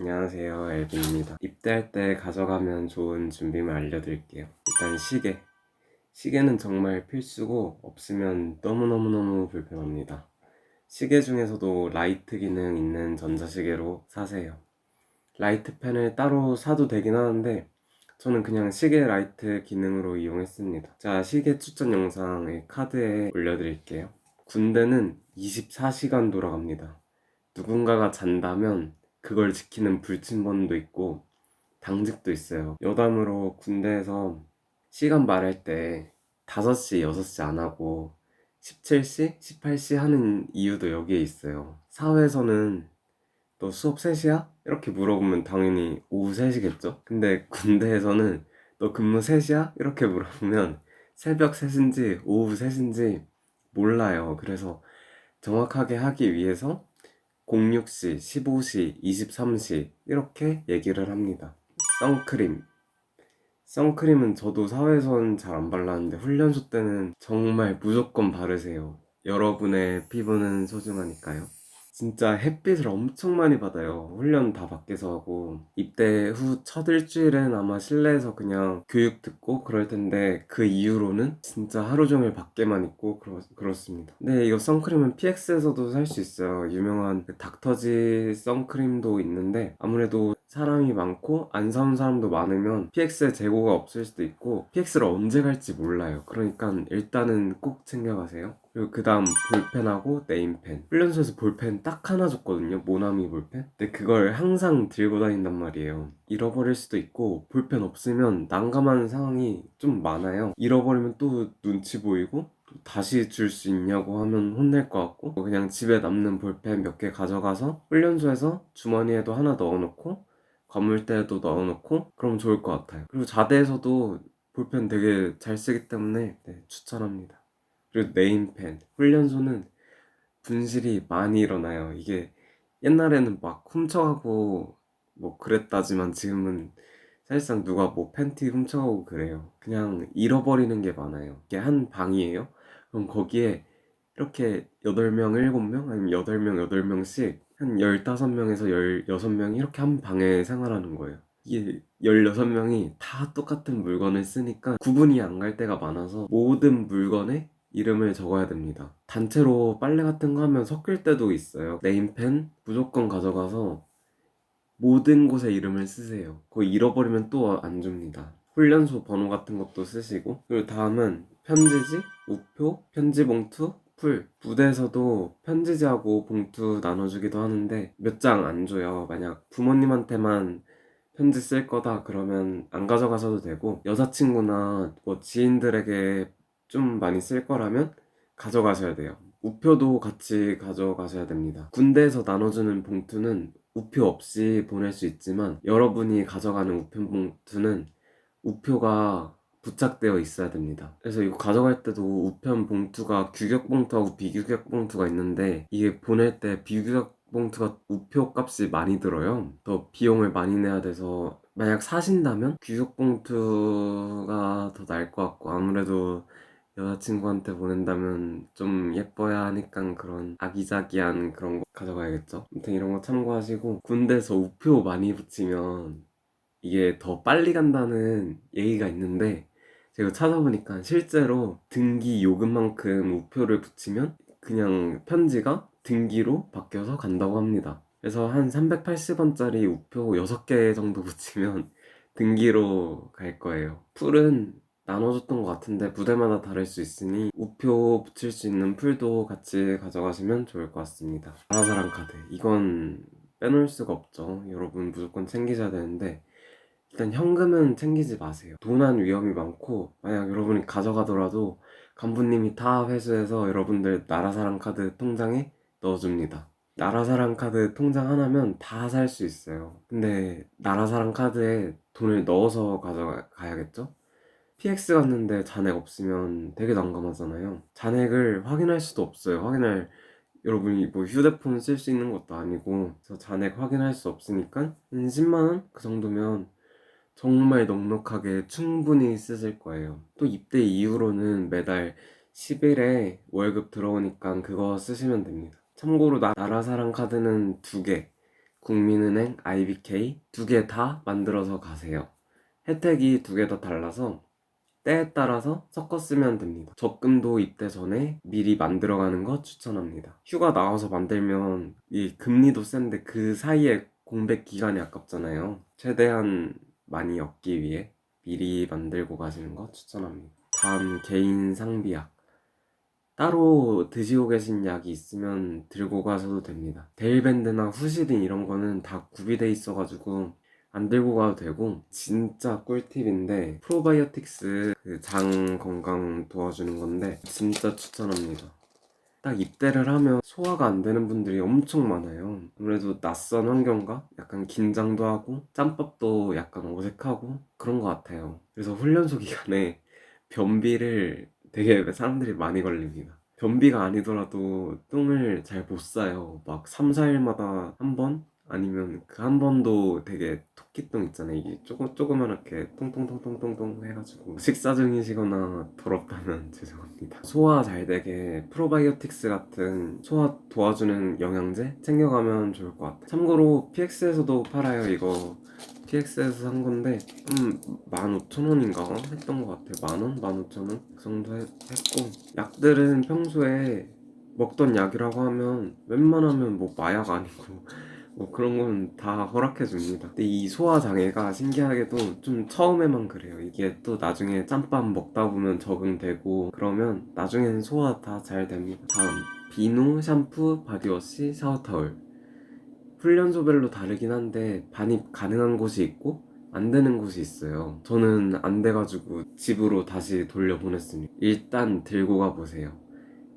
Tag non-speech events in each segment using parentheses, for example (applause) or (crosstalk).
안녕하세요 엘빈입니다. 입대할 때 가져가면 좋은 준비물 알려드릴게요. 일단 시계. 시계는 정말 필수고 없으면 너무너무너무 불편합니다. 시계 중에서도 라이트 기능 있는 전자시계로 사세요. 라이트 펜을 따로 사도 되긴 하는데 저는 그냥 시계 라이트 기능으로 이용했습니다. 자 시계 추천 영상의 카드에 올려드릴게요. 군대는 24시간 돌아갑니다. 누군가가 잔다면 그걸 지키는 불침번도 있고 당직도 있어요. 여담으로 군대에서 시간 말할 때 5시, 6시 안 하고 17시, 18시 하는 이유도 여기에 있어요. 사회에서는 너 수업 3시야? 이렇게 물어보면 당연히 오후 3시겠죠? 근데 군대에서는 너 근무 3시야? 이렇게 물어보면 새벽 3시인지 오후 3시인지 몰라요. 그래서 정확하게 하기 위해서 06시, 15시, 23시 이렇게 얘기를 합니다. 선크림. 선크림은 저도 사회선 잘안 발랐는데 훈련소 때는 정말 무조건 바르세요. 여러분의 피부는 소중하니까요. 진짜 햇빛을 엄청 많이 받아요. 훈련 다 밖에서 하고 입대 후 첫 일주일은 아마 실내에서 그냥 교육 듣고 그럴 텐데 그 이후로는 진짜 하루 종일 밖에만 있고 그렇, 그렇습니다. 네, 이거 선크림은 PX에서도 살 수 있어요. 유명한 그 닥터지 선크림도 있는데 아무래도 사람이 많고 안 사온 사람도 많으면 PX의 재고가 없을 수도 있고 PX를 언제 갈지 몰라요. 그러니까 일단은 꼭 챙겨가세요. 그리고 그 다음 볼펜하고 네임펜. 훈련소에서 볼펜 딱 하나 줬거든요. 모나미 볼펜. 근데 그걸 항상 들고 다닌단 말이에요. 잃어버릴 수도 있고 볼펜 없으면 난감한 상황이 좀 많아요. 잃어버리면 또 눈치 보이고 또 다시 줄 수 있냐고 하면 혼낼 것 같고 그냥 집에 남는 볼펜 몇 개 가져가서 훈련소에서 주머니에도 하나 넣어놓고 건물대에도 넣어놓고 그럼 좋을 것 같아요. 그리고 자대에서도 볼펜 되게 잘 쓰기 때문에 네, 추천합니다. 그리고 네임펜 훈련소는 분실이 많이 일어나요. 이게 옛날에는 막 훔쳐가고 뭐 그랬다지만 지금은 사실상 누가 뭐 팬티 훔쳐가고 그래요. 그냥 잃어버리는 게 많아요. 이게 한 방이에요. 그럼 거기에 이렇게 8명, 7명 아니면 8명, 8명씩 한 15명에서 16명이 이렇게 한 방에 생활하는 거예요. 이게 16명이 다 똑같은 물건을 쓰니까 구분이 안 갈 때가 많아서 모든 물건에 이름을 적어야 됩니다. 단체로 빨래 같은 거 하면 섞일 때도 있어요. 네임펜 무조건 가져가서 모든 곳에 이름을 쓰세요. 그거 잃어버리면 또 안 줍니다. 훈련소 번호 같은 것도 쓰시고 그리고 다음은 편지지, 우표, 편지 봉투, 풀. 부대에서도 편지지하고 봉투 나눠주기도 하는데 몇 장 안 줘요. 만약 부모님한테만 편지 쓸 거다 그러면 안 가져가셔도 되고 여자친구나 뭐 지인들에게 좀 많이 쓸 거라면 가져가셔야 돼요. 우표도 같이 가져가셔야 됩니다. 군대에서 나눠주는 봉투는 우표 없이 보낼 수 있지만 여러분이 가져가는 우편 봉투는 우표가 부착되어 있어야 됩니다. 그래서 이거 가져갈 때도 우편 봉투가 규격 봉투하고 비규격 봉투가 있는데 이게 보낼 때 비규격 봉투가 우표 값이 많이 들어요. 더 비용을 많이 내야 돼서 만약 사신다면 규격 봉투가 더 나을 것 같고 아무래도 여자친구한테 보낸다면 좀 예뻐야 하니까 그런 아기자기한 그런 거 가져가야겠죠. 아무튼 이런 거 참고하시고 군대에서 우표 많이 붙이면 이게 더 빨리 간다는 얘기가 있는데 제가 찾아보니까 실제로 등기 요금만큼 우표를 붙이면 그냥 편지가 등기로 바뀌어서 간다고 합니다. 그래서 한 380원짜리 우표 6개 정도 (laughs) 붙이면 등기로 갈 거예요. 풀은 나눠줬던 것 같은데 부대마다 다를 수 있으니 우표 붙일 수 있는 풀도 같이 가져가시면 좋을 것 같습니다. 아라사랑 카드 이건 빼놓을 수가 없죠. 여러분 무조건 챙기셔야 되는데 일단 현금은 챙기지 마세요. 도난 위험이 많고 만약 여러분이 가져가더라도 간부님이 다 회수해서 여러분들 나라사랑 카드 통장에 넣어줍니다. 나라사랑 카드 통장 하나면 다 살 수 있어요. 근데 나라사랑 카드에 돈을 넣어서 가져가야겠죠? PX 갔는데 잔액 없으면 되게 난감하잖아요. 잔액을 확인할 수도 없어요. 확인할 여러분이 뭐 휴대폰 쓸 수 있는 것도 아니고 그래서 잔액 확인할 수 없으니까 한 10만 원 그 정도면 정말 넉넉하게 충분히 쓰실 거예요. 또 입대 이후로는 매달 10일에 월급 들어오니까 그거 쓰시면 됩니다. 참고로 나, 나라사랑 카드는 두 개, 국민은행, IBK 두 개 다 만들어서 가세요. 혜택이 두 개 다 달라서 때에 따라서 섞어 쓰면 됩니다. 적금도 입대 전에 미리 만들어 가는 거 추천합니다. 휴가 나와서 만들면 이 금리도 센데 그 사이에 공백 기간이 아깝잖아요. 최대한 많이 얻기 위해 미리 만들고 가시는 거 추천합니다. 다음 개인 상비약. 따로 드시고 계신 약이 있으면 들고 가셔도 됩니다. 데일밴드나 후시딘 이런 거는 다 구비돼 있어가지고 안 들고 가도 되고 진짜 꿀팁인데 프로바이오틱스 그 장 건강 도와주는 건데 진짜 추천합니다. 딱 입대를 하면 소화가 안 되는 분들이 엄청 많아요. 아무래도 낯선 환경과 약간 긴장도 하고 짬밥도 약간 어색하고 그런 것 같아요. 그래서 훈련소 기간에 변비를 되게 사람들이 많이 걸립니다. 변비가 아니더라도 똥을 잘 못 싸요. 막 3, 4일마다 한 번? 아니면 그 한 번도 되게 토끼똥 있잖아요. 이게 조금, 조그만하게 통통통통통통 해가지고 (laughs) 식사 중이시거나 더럽다면 (laughs) 죄송합니다. 소화 잘 되게 프로바이오틱스 같은 소화 도와주는 영양제 챙겨가면 좋을 것 같아요. 참고로 PX에서도 팔아요. 이거 PX에서 산 건데 음 15,000원인가 했던 것 같아요. 만 원? 15,000원? 그 정도 했, 했고 약들은 평소에 먹던 약이라고 하면 웬만하면 뭐 마약 아니고 뭐 그런 건 다 허락해 줍니다. 근데 이 소화 장애가 신기하게도 좀 처음에만 그래요. 이게 또 나중에 짬밥 먹다 보면 적응되고 그러면 나중에는 소화 다 잘 됩니다. 다음 비누, 샴푸, 바디워시, 샤워타올 훈련소별로 다르긴 한데 반입 가능한 곳이 있고 안 되는 곳이 있어요. 저는 안 돼가지고 집으로 다시 돌려보냈습니다. 일단 들고 가보세요.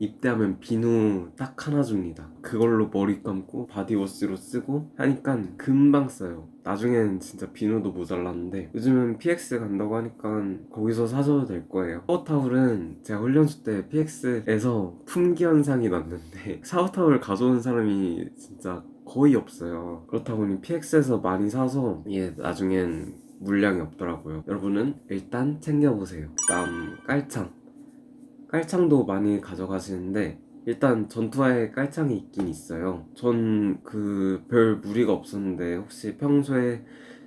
입대하면 비누 딱 하나 줍니다. 그걸로 머리 감고 바디워시로 쓰고 하니까 금방 써요. 나중엔 진짜 비누도 모자랐는데 요즘은 PX 간다고 하니까 거기서 사줘도 될 거예요. 샤워타올은 제가 훈련소 때 PX에서 품귀 현상이 났는데 (laughs) 샤워타올 가져온 사람이 진짜 거의 없어요. 그렇다 보니 PX에서 많이 사서 이게 나중엔 물량이 없더라고요. 여러분은 일단 챙겨보세요. 그다음 깔창. 깔창도 많이 가져가시는데 일단 전투화에 깔창이 있긴 있어요. 전 그 별 무리가 없었는데 혹시 평소에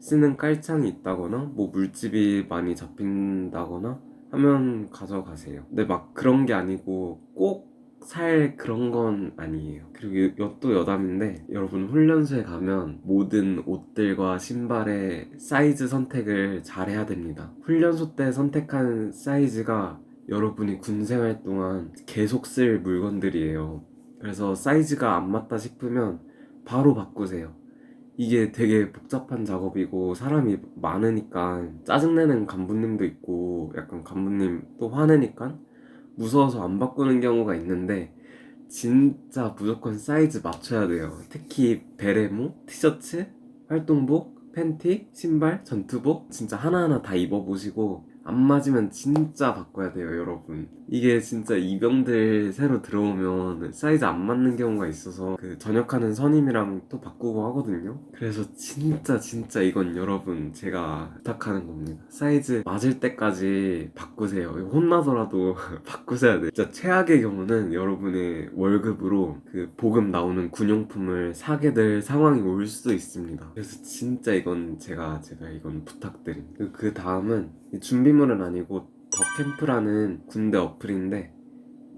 쓰는 깔창이 있다거나 뭐 물집이 많이 잡힌다거나 하면 가져가세요. 근데 막 그런 게 아니고 꼭 살 그런 건 아니에요. 그리고 엿도 여담인데 여러분 훈련소에 가면 모든 옷들과 신발의 사이즈 선택을 잘 해야 됩니다. 훈련소 때 선택한 사이즈가 여러분이 군 생활 동안 계속 쓸 물건들이에요. 그래서 사이즈가 안 맞다 싶으면 바로 바꾸세요. 이게 되게 복잡한 작업이고 사람이 많으니까 짜증내는 간부님도 있고 약간 간부님 또 화내니까 무서워서 안 바꾸는 경우가 있는데 진짜 무조건 사이즈 맞춰야 돼요. 특히 베레모, 티셔츠, 활동복, 팬티, 신발, 전투복 진짜 하나하나 다 입어보시고 안 맞으면 진짜 바꿔야 돼요, 여러분. 이게 진짜 이병들 새로 들어오면 사이즈 안 맞는 경우가 있어서 그 전역하는 선임이랑 또 바꾸고 하거든요. 그래서 진짜 진짜 이건 여러분 제가 부탁하는 겁니다. 사이즈 맞을 때까지 바꾸세요. 혼나더라도 (laughs) 바꾸셔야 돼요. 진짜 최악의 경우는 여러분의 월급으로 그 보급 나오는 군용품을 사게 될 상황이 올 수도 있습니다. 그래서 진짜 이건 제가 제가 이건 부탁드립니다. 그 다음은 준비물은 아니고 더캠프라는 군대 어플인데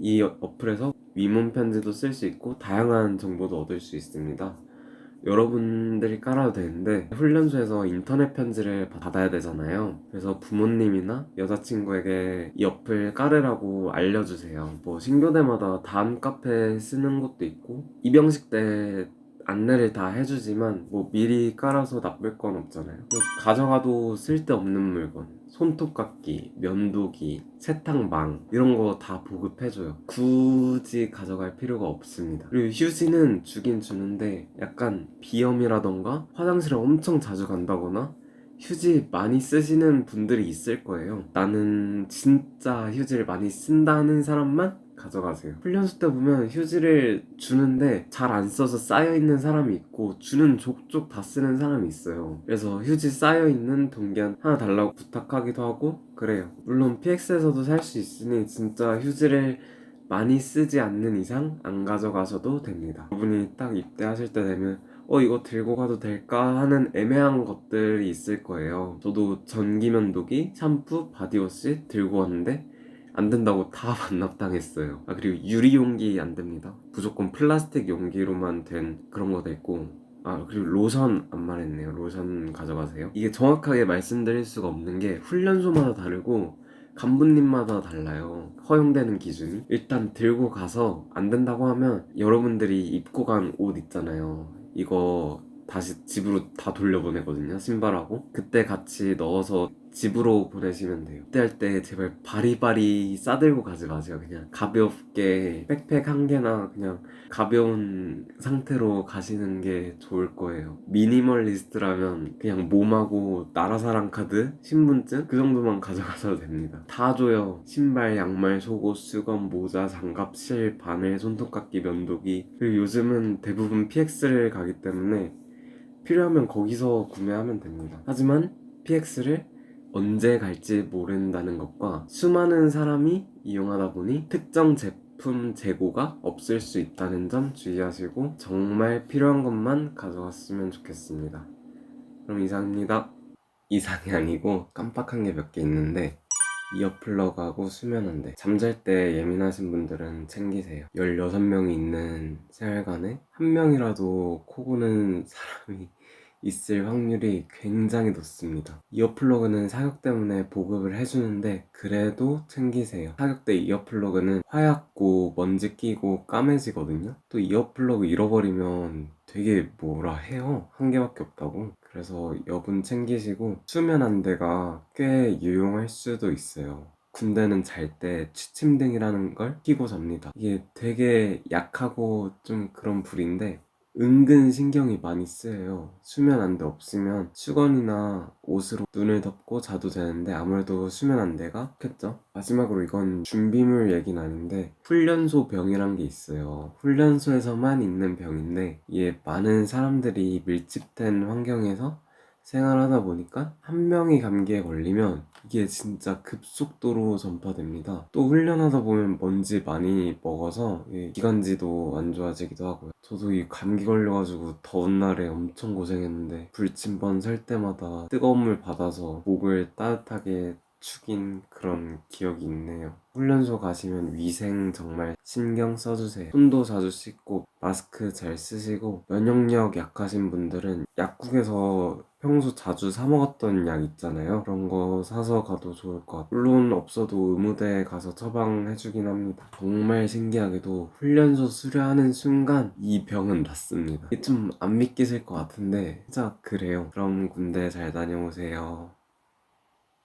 이 어플에서 위문 편지도 쓸 수 있고 다양한 정보도 얻을 수 있습니다. 여러분들이 깔아도 되는데 훈련소에서 인터넷 편지를 받아야 되잖아요. 그래서 부모님이나 여자친구에게 이 어플 깔으라고 알려주세요. 뭐 신교대마다 다음 카페 쓰는 것도 있고 입영식 때 안내를 다 해주지만 뭐 미리 깔아서 나쁠 건 없잖아요. 가져가도 쓸데없는 물건, 손톱깎이, 면도기, 세탁망 이런 거 다 보급해줘요. 굳이 가져갈 필요가 없습니다. 그리고 휴지는 주긴 주는데 약간 비염이라던가 화장실을 엄청 자주 간다거나 휴지 많이 쓰시는 분들이 있을 거예요. 나는 진짜 휴지를 많이 쓴다는 사람만 가져가세요. 훈련소 때 보면 휴지를 주는데 잘 안 써서 쌓여있는 사람이 있고 주는 족족 다 쓰는 사람이 있어요. 그래서 휴지 쌓여있는 동기한 하나 달라고 부탁하기도 하고 그래요. 물론 PX에서도 살 수 있으니 진짜 휴지를 많이 쓰지 않는 이상 안 가져가셔도 됩니다. 여러분이 딱 입대하실 때 되면 어 이거 들고 가도 될까 하는 애매한 것들이 있을 거예요. 저도 전기면도기, 샴푸, 바디워시 들고 왔는데 안 된다고 다 (laughs) 반납당했어요. 아 그리고 유리 용기 안 됩니다. 무조건 플라스틱 용기로만 된 그런 거도 있고 아 그리고 로션 안 말했네요. 로션 가져가세요. 이게 정확하게 말씀드릴 수가 없는 게 훈련소마다 다르고 간부님마다 달라요. 허용되는 기준이. 일단 들고 가서 안 된다고 하면 여러분들이 입고 간 옷 있잖아요. 이거 다시 집으로 다 돌려보내거든요. 신발하고. 그때 같이 넣어서 집으로 보내시면 돼요. 그때 할 때 제발 바리바리 싸들고 가지 마세요. 그냥 가볍게 백팩 한 개나 그냥 가벼운 상태로 가시는 게 좋을 거예요. 미니멀리스트라면 그냥 몸하고 나라사랑 카드, 신분증 그 정도만 가져가셔도 됩니다. 다 줘요. 신발, 양말, 속옷, 수건, 모자, 장갑, 실, 바늘, 손톱깎이, 면도기. 그리고 요즘은 대부분 PX를 가기 때문에 필요하면 거기서 구매하면 됩니다. 하지만 PX를 언제 갈지 모른다는 것과 수많은 사람이 이용하다 보니 특정 제품 재고가 없을 수 있다는 점 주의하시고 정말 필요한 것만 가져갔으면 좋겠습니다. 그럼 이상입니다. 이상이 아니고 깜빡한 게 몇 개 있는데 이어플러그하고 수면안대 잠잘 때 예민하신 분들은 챙기세요 16명이 있는 생활관에 한 명이라도 코 고는 사람이 있을 확률이 굉장히 높습니다. 이어플러그는 사격 때문에 보급을 해주는데 그래도 챙기세요. 사격 때 이어플러그는 화약고 먼지 끼고 까매지거든요. 또 이어플러그 잃어버리면 되게 뭐라 해요. 한 개밖에 없다고. 그래서 여분 챙기시고 수면 안대가 꽤 유용할 수도 있어요. 군대는 잘 때 취침등이라는 걸 끼고 잡니다. 이게 되게 약하고 좀 그런 불인데 은근 신경이 많이 쓰여요. 수면 안대 없으면 수건이나 옷으로 눈을 덮고 자도 되는데 아무래도 수면 안대가 좋겠죠? 마지막으로 이건 준비물 얘기는 아닌데 훈련소 병이란 게 있어요. 훈련소에서만 있는 병인데 이게 많은 사람들이 밀집된 환경에서 생활하다 보니까 한 명이 감기에 걸리면 이게 진짜 급속도로 전파됩니다. 또 훈련하다 보면 먼지 많이 먹어서 이 기관지도 안 좋아지기도 하고요. 저도 이 감기 걸려가지고 더운 날에 엄청 고생했는데 불침번 설 때마다 뜨거운 물 받아서 목을 따뜻하게 축인 그런 기억이 있네요. 훈련소 가시면 위생 정말 신경 써주세요. 손도 자주 씻고 마스크 잘 쓰시고 면역력 약하신 분들은 약국에서 평소 자주 사 먹었던 약 있잖아요. 그런 거 사서 가도 좋을 것 같아요. 물론 없어도 의무대에 가서 처방해주긴 합니다. 정말 신기하게도 훈련소 수료하는 순간 이 병은 낫습니다. 이게 좀 안 믿기실 것 같은데 진짜 그래요. 그럼 군대 잘 다녀오세요.